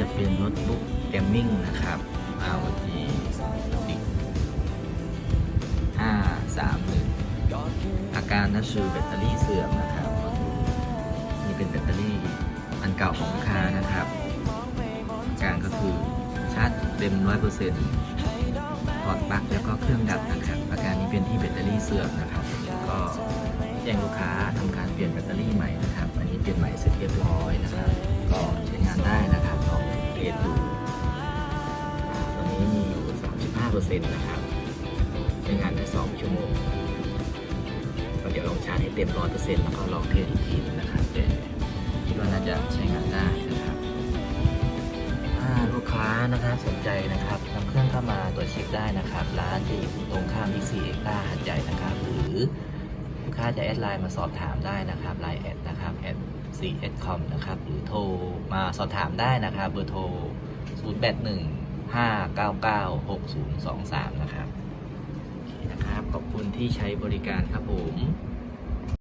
จะเป็นโน้ตบุ๊กเกมมิ่งนะครับมหนึ่งอาการนั่นคือแบตเตอรี่เสื่อมนะครับนี่เป็นแบตเตอรี่อันเก่าของล้านะครับ อาการก็คือชาร์จเต็ม 100%ถอดปลั๊กแล้วก็เครื่องดับนะครับ อาการนี้เป็นที่แบตเตอรี่เสื่อมนะครับ ก็แจ้งลูกค้าทำการเปลี่ยนแบตเตอรี่ใหม่นะครับ อันนี้เปลี่ยนใหม่เสร็จเรียบร้อยนะครับ 35%นะครับใช้งานได้ 2 ชั่วโมงเดี๋ยวลองชาร์จให้เต็ม 100%แล้วก็ลองเทสอีกทีนึงนะครับแต่คิดว่าน่าจะใช้งานได้นะครับถ้าลูกค้านะครับสนใจนะครับนำเครื่องเข้ามาตรวจเช็คได้นะครับ ร้านจะอยู่ตรงข้ามบิ๊กซีเอ็กซ์ต้าหัดใหญ่นะครับ หรือลูกค้าจะแอดไลน์มาสอบถามได้นะครับไลน์แอดนะครับแอด cs.com นะครับ หรือโทรมาสอบถามได้นะครับ เบอร์โทร 0 8 1 5 9 9 6 0 2 3 นะครับ โอเคนะครับ ขอบคุณที่ใช้บริการครับผม